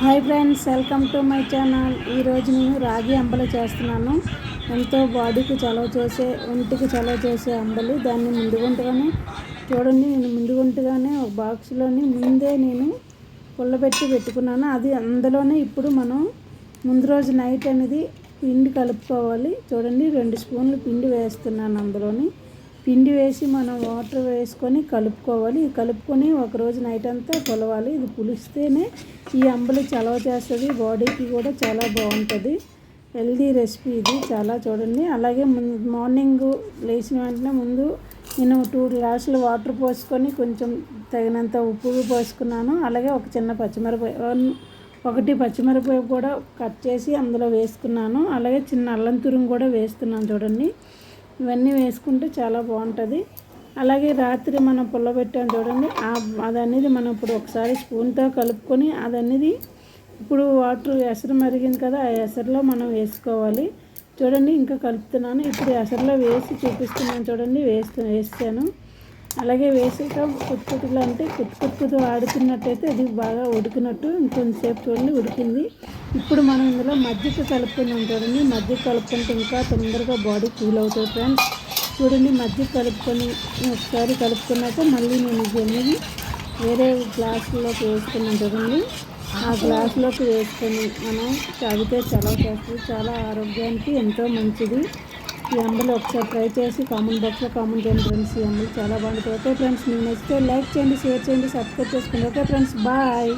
Hi friends welcome to my channel. ఈరోజు నేను రాగి అంబలు చేస్తున్నాను. ఎంతో బాడీకి చలవ చేసే ఒంటికి చలవ చేసే అంబలి. దాన్ని ముందుగుంటగానే చూడండి నేను ముందుగుంటగానే ఒక బాక్స్లోని ముందే నేను పుల్లబెట్టి పెట్టుకున్నాను. అది అందులోనే ఇప్పుడు మనం ముందు రోజు నైట్ అనేది పిండి కలుపుకోవాలి. చూడండి రెండు స్పూన్లు పిండి వేస్తున్నాను అందులోని. పిండి వేసి మనం వాటర్ వేసుకొని కలుపుకోవాలి. కలుపుకొని ఒకరోజు నైట్ అంతా కొలవాలి. ఇది పులిస్తేనే ఈ అంబలి చలవ చేస్తుంది. బాడీకి కూడా చాలా బాగుంటుంది. హెల్దీ రెసిపీ ఇది. చాలా చూడండి. అలాగే మార్నింగ్ లేచిన వెంటనే ముందు నేను టూ గ్లాసులు వాటర్ పోసుకొని కొంచెం తగినంత ఉప్పు పోసుకున్నాను. అలాగే ఒక చిన్న పచ్చిమిరపకాయ ఒకటి పచ్చిమిరపాయ కూడా కట్ చేసి అందులో వేసుకున్నాను. అలాగే చిన్న అల్లం తురుము కూడా వేస్తున్నాను చూడండి. ఇవన్నీ వేసుకుంటే చాలా బాగుంటుంది. అలాగే రాత్రి మనం పుల్లబెట్టాం చూడండి అది అనేది మనం ఇప్పుడు ఒకసారి స్పూన్తో కలుపుకొని అది అనేది ఇప్పుడు వాటర్ ఎసరు మరిగింది కదా ఆ ఎసరులో మనం వేసుకోవాలి. చూడండి ఇంకా కలుపుతున్నాను. ఇప్పుడు ఎసరులో వేసి చూపిస్తున్నాను చూడండి వేస్తు వేస్తాను. అలాగే వేసాక కుత్తుకులు అంటే కుత్తు ఆడుతున్నట్టయితే అది బాగా ఉడికినట్టు ఇంకొంతసేపు చూడండి ఉడికింది. ఇప్పుడు మనం ఇందులో మజ్జిగ కలుపుకున్నాం చూడండి. మజ్జిగ కలుపుకుంటే ఇంకా తొందరగా బాడీ కూల్ అవుతుంది ఫ్రెండ్స్. చూడండి మజ్జిగ కలుపుకొని ఒకసారి కలుపుకున్నాక మళ్ళీ నేను ఇది వేరే గ్లాసులోకి వేసుకున్నాను చూడండి. ఆ గ్లాసులోకి వేసుకొని మనం తాగితే చాలా చేస్తుంది చాలా ఆరోగ్యానికి ఎంతో మంచిది. ఈ ఒకసారి ట్రై చేసి కామెంట్ బాక్స్లో కామెంట్ చేయండి ఫ్రెండ్స్ ఈ అంబలు చాలా బాగుంటుంది ఓకే ఫ్రెండ్స్ మీకు నచ్చితే లైక్ చేయండి షేర్ చేయండి సబ్స్క్రైబ్ చేసుకోండి ఓకే ఫ్రెండ్స్ బాయ్